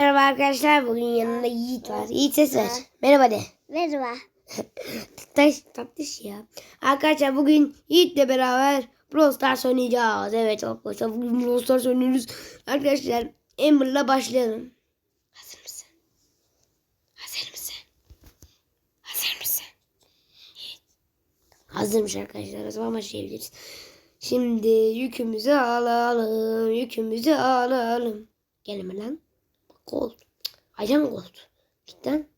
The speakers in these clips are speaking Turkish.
Merhaba arkadaşlar. Bugün yanında Yiğit var. Yiğit ses ver. Merhaba de. Merhaba. Taş, tatlış ya. Arkadaşlar bugün Yiğit'le beraber Brawl Stars oynayacağız. Evet arkadaşlar bugün Brawl Stars oynuyoruz. Arkadaşlar Amber'la başlayalım. Hazır mısın? Hazır mısın? Hazır mısın? Yiğit. Hazırmış arkadaşlar. O zaman başlayabiliriz. Şimdi yükümüzü alalım. Yükümüzü alalım. Gelme lan. Gold. Aycan gold. Cidden.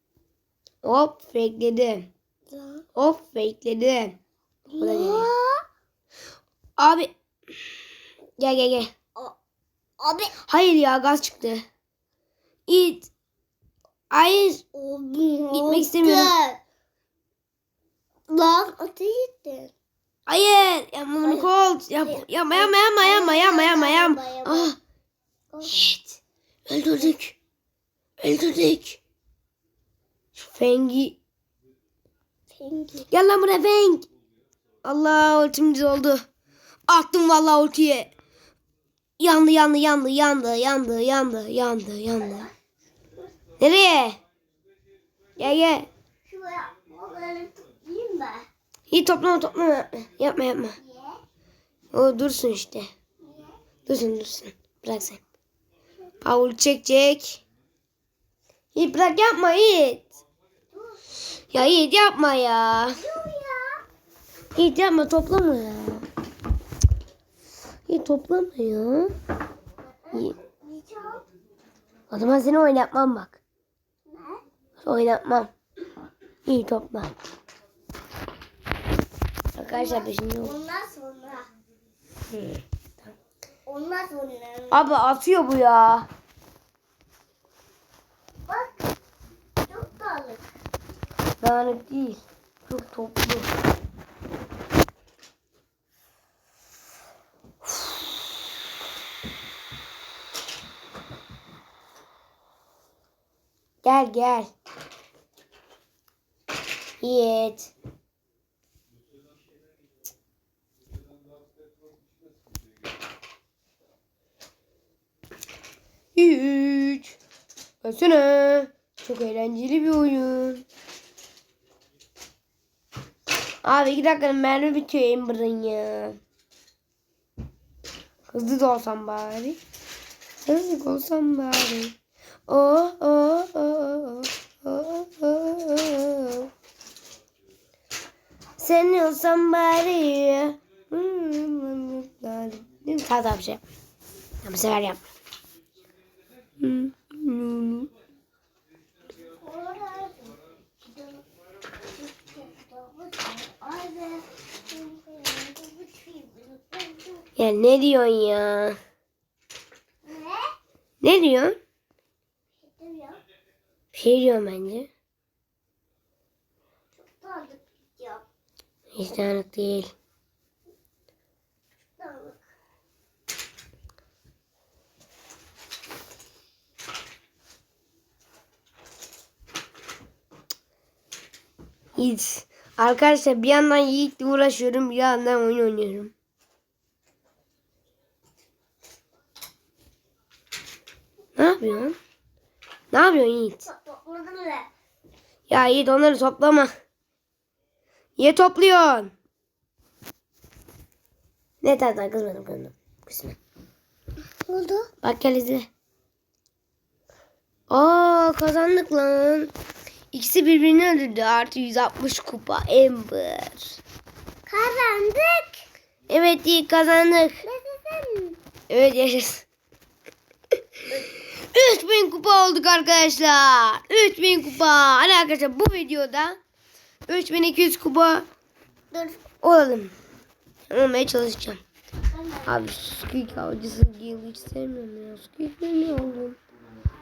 Hop bekledim. Hop bekledim. O da geliyor. Abi. Gel gel gel. Abi. Hayır ya gaz çıktı. İt. Hayır. Abi. Gitmek istemiyorum. Lan ateş ettin. Hayır. Yapma bunu Colt. Yap, yapma yapma yapma yapma yapma yapma. Ah. Yiğit. Öldürdük. Öldürdük. Şu Feng'i. Pengi. Gel lan buraya Feng. Allah ultimiz oldu. Attım vallahi ultiye. Yandı yandı yandı yandı yandı yandı yandı yandı. Nereye? Gel gel. Şuraya onları mı? İyi toplama toplama. Yapma yapma. Niye? O dursun işte. Dursun dursun. Bırak sen. Paul çekecek. Yiğit bırak yapma Yiğit. Ya Yiğit yapma ya. Yiğit yapma toplama ya. Yiğit toplama ya. Yiğit. O zaman seni oynatmam bak. Ne? Oynatmam. İyi topla. Arkadaşlar peşinde ol. Ondan sonra. Hı. Ondan sonra. Abi atıyor bu ya. Bak. Çok dağılık. Dağınık değil. Çok toplu. Gel gel. Yiğit. Hiç. Baksana. Çok eğlenceli bir oyun. Abi iki dakikada mermi bitiyor Amber'ın ya. Hızlı da olsam bari. Hızlı olsam bari. Oh oh oh oh oh oh. Sen olsam bari. Hmm, Tamam tamam bir şey. Tamam, bu sefer yap. Hmm, hmm. Ya ne diyorsun ya? Ne diyorsun? Bir şey diyorum bence. Hiç tanık değil. Hiç. Arkadaşlar bir yandan Yiğit'le uğraşıyorum bir yandan oyun oynuyorum. Yapıyorsun? Ne yapıyorsun Yiğit? Ya Yiğit onları toplama. Niye topluyorsun? Ne tarzdan kızmadım kızmadım. Kızma. oldu? Bak gel izle. Aa kazandık lan. İkisi birbirini öldürdü. Artı 160 kupa Ember. Kazandık. Evet iyi kazandık. Nasılsın? Evet yaşasın. 3000 kupa olduk arkadaşlar. 3000 kupa. Hadi arkadaşlar bu videoda 3200 kupa Dur. olalım. Olmaya çalışacağım. Abi Squeak avcısı Gale hiç sevmiyorum ya. Squeak ne oğlum?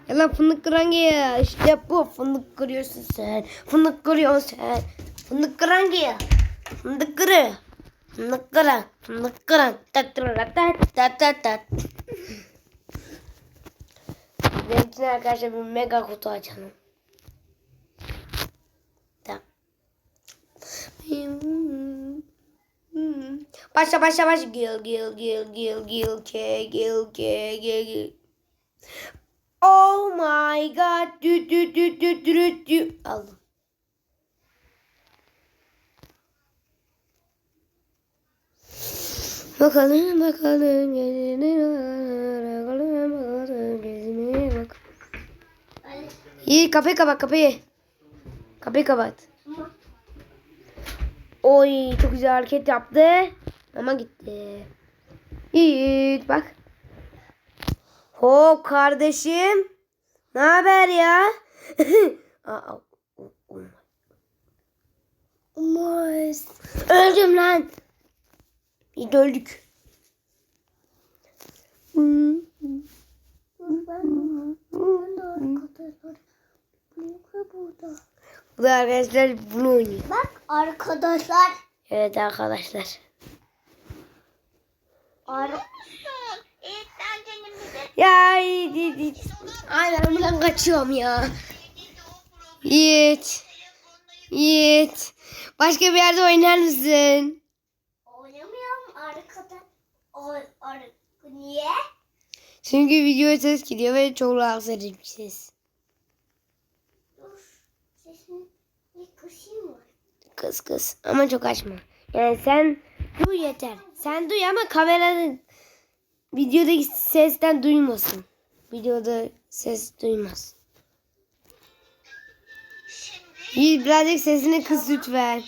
Ya lan fındık kıran ya. İşte bu fındık kırıyorsun sen. Fındık kırıyorsun sen. Fındık kıran ya. Fındık kırı. Fındık kıran. Fındık kıran. Tat tat tat tat tat tat. Benimkine arkadaşlar bir mega kutu açalım. Tamam. Başla başla başla. Gil gil gil gil gil ke gil ke gil gil. Oh my god. Dü dü dü dü dü dü. Aldım. Bakalım bakalım gezine bakalım bakalım gezine. İyi kapıyı kapat kapıyı. Kapıyı kapat. Oy çok güzel hareket yaptı. Ama gitti. İyi bak. Hop kardeşim. Ne haber ya? Aa, o- o- Muz. Öldüm lan. İyi öldük. Ben, ben. Bu burada. Bu da arkadaşlar bunu oynuyor. Bak arkadaşlar. Evet arkadaşlar. Ar Ya iyi, iyi. Aynen buradan kaçıyorum ya. Yiğit. Yiğit. Başka bir yerde oynar mısın? Oynamıyorum arkada. O, ar niye? Çünkü video ses gidiyor ve çok rahatsız edici ses. Dur. Sesini bir kısayım mı? Kız kız ama çok açma. Yani sen duy yeter. Sen duy ama kameranın videodaki sesten duymasın. Videoda ses duymaz. Yiğit birazcık sesini kıs lütfen.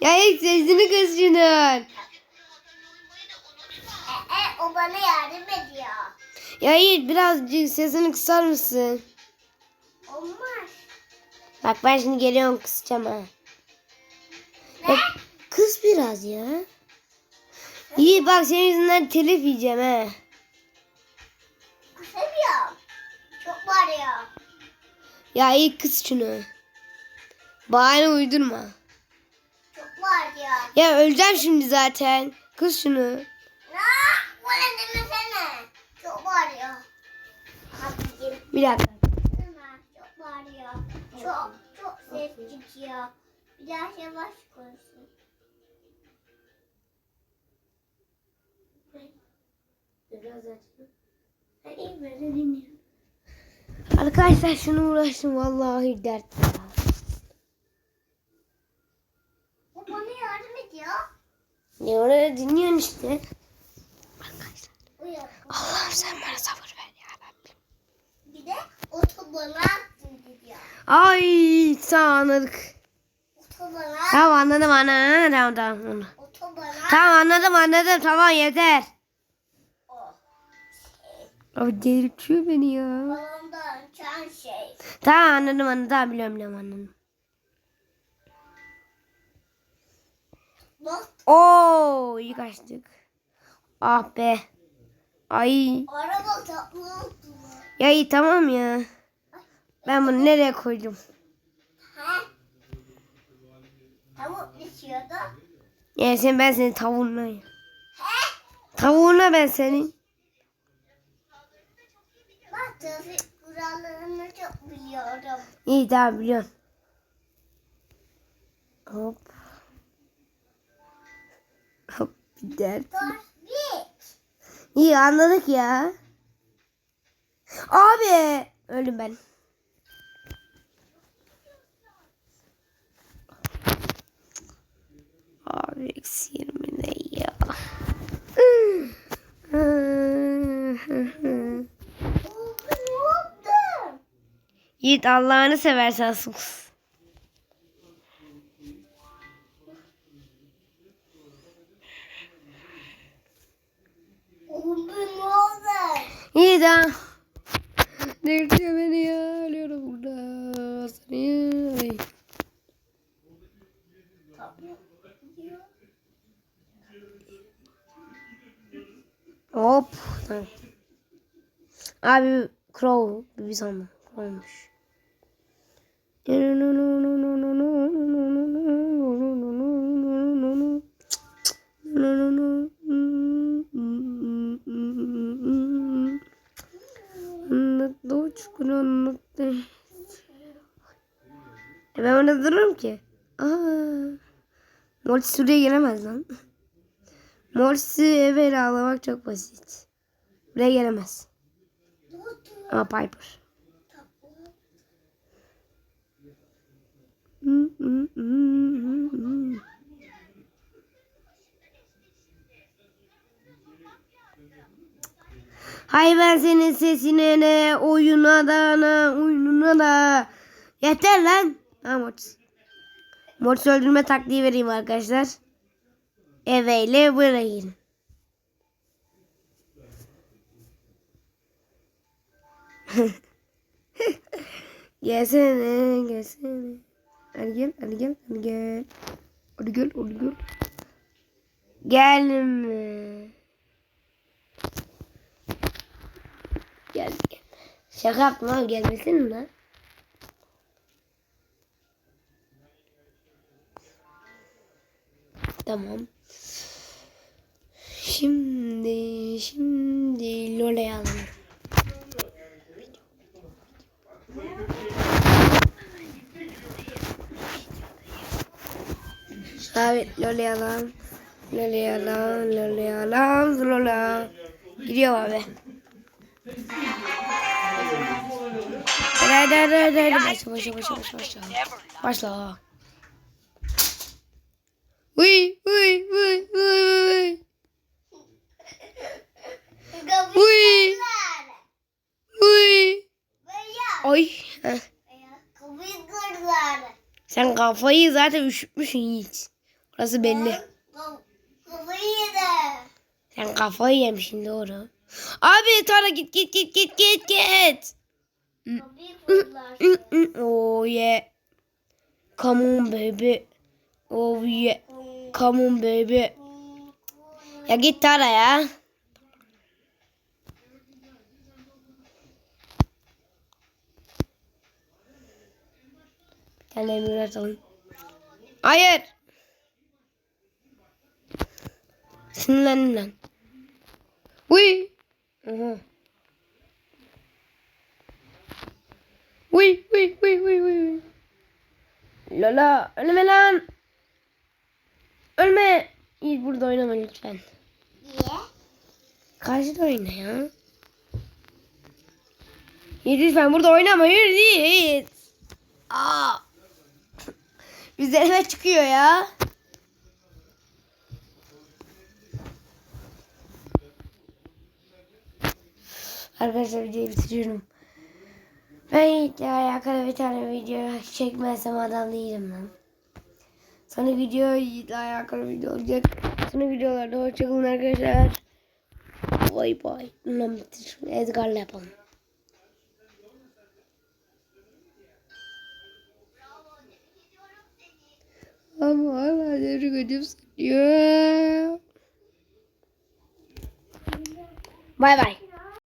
Ya ilk sesini kıs şunun. E, e, o bana yardım ediyor. Ya Yiğit birazcık sesini kısar mısın? Olmaz. Bak ben şimdi geliyorum kısacağım ha. Ya, biraz ya. İyi bak senin yüzünden telif yiyeceğim. Kısamıyorum. Çok var ya. Ya iyi kız şunu. Bahane uydurma. Çok var ya. Ya öleceğim şimdi zaten. Kız şunu. Ne? Bana demesene. Çok var ya. Abicim. Bir dakika. Çok var ya. Çok çok ses çıkıyor. Biraz. Arkadaşlar şunu uğraştım vallahi dert. ya. O bana yardım ediyor. Ya oraya dinliyorsun işte. Arkadaşlar. Uyan. Allah'ım sen bana sabır ver ya Rabbim. Bir de otobana gidiyor. Ay sağ anladık. Otobana. Tamam anladım anladım. Tamam tamam. Otobana. Tamam anladım anladım tamam yeter. Abi delirtiyor beni ya. Balondan uçan şey. Tamam anladım anladım tamam biliyorum biliyorum anladım. Bak Oo iyi kaçtık. Ah be. Ay. araba tatlı oldu. Ya iyi tamam ya. Ben bunu nereye koydum? Tavuk düşüyordu. Ya sen ben senin tavuğuna. He? Tavuğuna ben senin. Trafik kurallarını çok biliyorum. İyi tamam biliyorum. Hop. Hop bir dert. İyi anladık ya. Abi. Öldüm ben. Abi eksi yirmi ne ya. Oo, ne oldu? Yiğit Allah'ını seversen sus. Yiğit ha. Delirtiyor beni ya. Ölüyorum burada. Seni. Ay. Hop. Abi Crow bir sandım. Crow'muş. Anlattı o çukuru anlattı. E ben orada dururum ki. Aa. Morsi şuraya gelemez lan. Morsi eve ağlamak çok basit. Buraya gelemez. Ama Piper. Hay ben senin sesine ne oyuna da ne oyununa da. Yeter lan. Ha Mortis. Mortis öldürme taktiği vereyim arkadaşlar. Eveyle bırakın. Gelsene, gelsene. Hadi gel, hadi gel, hadi gel. Hadi gel, hadi gel. Gelme. Gel, gel. Şaka yaptım abi gelmesin mi? Tamam. Şimdi, şimdi Lola'yı alalım. Abi Lola'yı alalım. Lola'yı alalım, Lola'yı alalım, Lola. Gidiyor abi. Hadi hadi hadi hadi. Başla başla başla başla başla. Başla. Uy uy uy uy uy. Uy uy. Oy. Sen kafayı zaten üşütmüşsün Yiğit. Orası belli. Kap- Kapıyı yedi. Sen kafayı yemişsin doğru. Abi Tara git git git git git git. Oh yeah. Come on baby. Oh yeah. Come on baby. Ya git Tara ya. Bir tane emir atalım. Hayır. Sinirlendim lan. Uy. Aha. Uy uy uy uy uy. Lola ölme lan. Ölme. İyi burada oynama lütfen. Niye? Karşıda oyna ya. Yiğit lütfen burada oynama yürü Yiğit. Aa. Üzerime çıkıyor ya. Arkadaşlar videoyu bitiriyorum. Ben Yiğit'le alakalı bir tane video çekmezsem adam değilim lan. Sonra video Yiğit'le alakalı video olacak. Sonra videolarda hoşçakalın arkadaşlar. Bay bay. Lan bitir. Edgar'la yapalım. Ama hala devre götüm sanıyor. Bay bay.